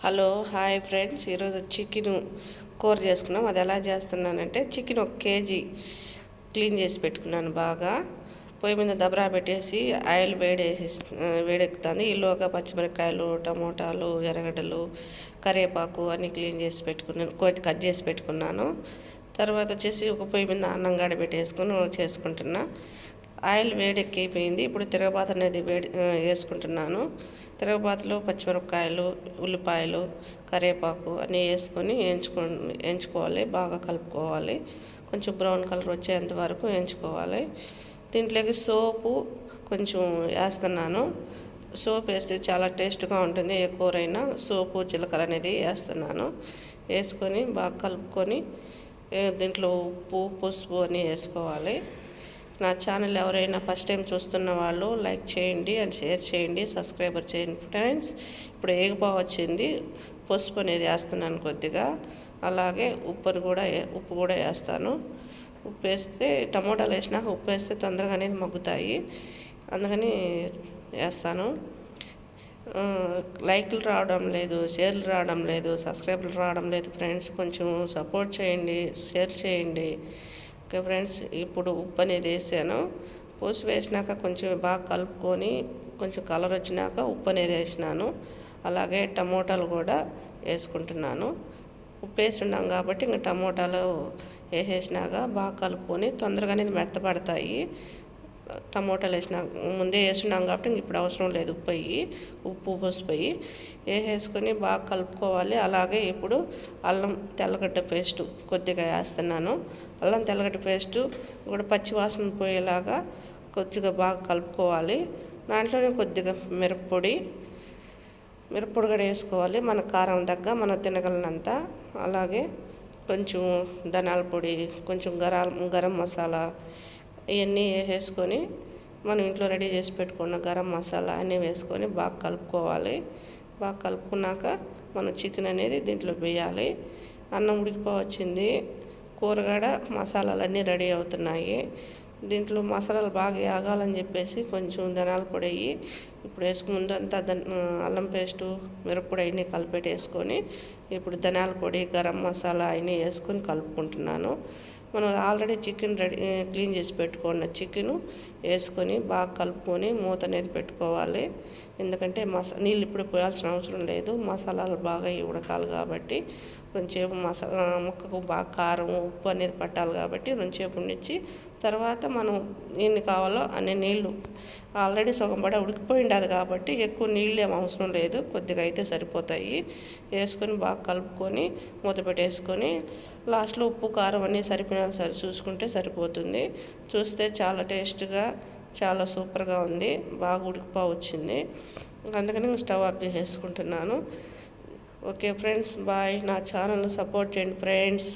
Hello hi friends. ఈరోజు chicken కూర చేసుకున్నాం. అది ఎలా చేస్తున్నానంటే చికెన్ ఒక కేజీ క్లీన్ చేసి పెట్టుకున్నాను బాగా. పొయ్యి మీద దబరా పెట్టేసి ఆయిల్ వేడేసి వేడెక్కుతుంది. ఈలోగా పచ్చిమిరపకాయలు టమోటాలు ఎర్రగడ్డలు కరివేపాకు అన్నీ క్లీన్ చేసి పెట్టుకున్నాను. కోటి కట్ చేసి పెట్టుకున్నాను. తర్వాత వచ్చేసి ఒక పొయ్యి మీద అన్నం గడ పెట్టేసుకుని చేసుకుంటున్నా. ఆయిల్ వేడెక్కిపోయింది ఇప్పుడు తిరగబాత అనేది వేడి వేసుకుంటున్నాను. తిరగబాతలో పచ్చిమిరపకాయలు ఉల్లిపాయలు కరివేపాకు అన్నీ వేసుకొని వేయించుకో వేయించుకోవాలి. బాగా కలుపుకోవాలి. కొంచెం బ్రౌన్ కలర్ వచ్చేంత వరకు వేయించుకోవాలి. దీంట్లోకి సోపు కొంచెం వేస్తున్నాను. సోప్ వేస్తే చాలా టేస్ట్గా ఉంటుంది. ఏ కూరైనా సోపు జీలకర్ర అనేది వేస్తున్నాను. వేసుకొని బాగా కలుపుకొని దీంట్లో ఉప్పు పసుపు అని వేసుకోవాలి. నా ఛానల్ ఎవరైనా ఫస్ట్ టైం చూస్తున్న వాళ్ళు లైక్ చేయండి అండ్ షేర్ చేయండి సబ్స్క్రైబర్ చేయండి ఫ్రెండ్స్ ఇప్పుడు ఏగపా వచ్చింది పసుపు అనేది వేస్తున్నాను కొద్దిగా. అలాగే ఉప్పుని కూడా ఉప్పు కూడా వేస్తాను. ఉప్పు వేస్తే టమోటాలు వేసినాక ఉప్పు వేస్తే తొందరగా అనేది మగ్గుతాయి. అందుకని వేస్తాను. లైక్లు రావడం లేదు షేర్లు రావడం లేదు సబ్స్క్రైబ్లు రావడం లేదు ఫ్రెండ్స్ కొంచెం సపోర్ట్ చేయండి షేర్ చేయండి. ఓకే ఫ్రెండ్స్ ఇప్పుడు ఉప్పు అనేది వేసాను. పోసి వేసినాక కొంచెం బాగా కలుపుకొని కొంచెం కలర్ వచ్చినాక ఉప్పు అనేది వేసినాను. అలాగే టమోటాలు కూడా వేసుకుంటున్నాను. ఉప్పు వేసి ఉన్నాం కాబట్టి ఇంకా టమోటాలు వేసేసినాక బాగా కలుపుకొని తొందరగా అనేది మెత్తపడతాయి టమోటాలు వేసిన ముందే వేస్తున్నాం కాబట్టి ఇంక ఇప్పుడు అవసరం లేదు ఉప్పు అయ్యి ఉప్పు పోసిపోయి. వేసేసుకొని బాగా కలుపుకోవాలి. అలాగే ఇప్పుడు అల్లం తెల్లగడ్డ పేస్ట్ కొద్దిగా వేస్తున్నాను. అల్లం తెల్లగడ్డ పేస్టు కూడా పచ్చివాసన పోయేలాగా కొద్దిగా బాగా కలుపుకోవాలి. దాంట్లోనే కొద్దిగా మిరప్పొడి మిరప్పొడి కూడా వేసుకోవాలి. మన కారం తగ్గ మనం తినగలనంత అలాగే కొంచెం ధనాల పొడి కొంచెం గరం గరం మసాలా ఇవన్నీ వేసేసుకొని మనం ఇంట్లో రెడీ చేసి పెట్టుకున్న గరం మసాలా అన్నీ వేసుకొని బాగా కలుపుకోవాలి. బాగా కలుపుకున్నాక మనం చికెన్ అనేది దీంట్లో వేయాలి. అన్నం ఉడికిపోవచ్చింది. కూరగాడ మసాలాలన్నీ రెడీ అవుతున్నాయి. దీంట్లో మసాలాలు బాగా ఆగాలని చెప్పేసి కొంచెం ధనాలు పొడి ఇప్పుడు వేసుకు ముందు అంతా అల్లం పేస్టు మిరప్పొడి అవన్నీ కలిపెట్టేసుకొని ఇప్పుడు ధనియాల పొడి గరం మసాలా అవన్నీ వేసుకొని కలుపుకుంటున్నాను. మనం ఆల్రెడీ చికెన్ రెడీ క్లీన్ చేసి పెట్టుకున్న చికెను వేసుకొని బాగా కలుపుకొని మూత అనేది పెట్టుకోవాలి. ఎందుకంటే మసా నీళ్ళు ఇప్పుడు పోయాల్సిన అవసరం లేదు. మసాలాలు బాగా ఉడకాలి కాబట్టి కొంచెంసేపు మసాలా ముక్కకు బాగా కారం ఉప్పు అనేది పట్టాలి కాబట్టి కొంచెంసేపు ఉండిచ్చి తర్వాత మనం ఎన్ని కావాలో అన్ని నీళ్ళు ఆల్రెడీ సగం పడ ఉడికిపోయింది ఉంటుంది కాబట్టి ఎక్కువ నీళ్ళు ఏం అవసరం లేదు. కొద్దిగా అయితే సరిపోతాయి. వేసుకొని బాగా కలుపుకొని మూత పెట్టేసుకొని లాస్ట్లో ఉప్పు కారం అన్నీ సరిపోయినా సరి చూసుకుంటే సరిపోతుంది. చూస్తే చాలా టేస్ట్గా చాలా సూపర్గా ఉంది. బాగా ఉడికిపో వచ్చింది. అందుకని స్టవ్ ఆఫ్ చేసేసుకుంటున్నాను. Okay friends bye. నా ఛానల్ సపోర్ట్ చేయండి ఫ్రెండ్స్.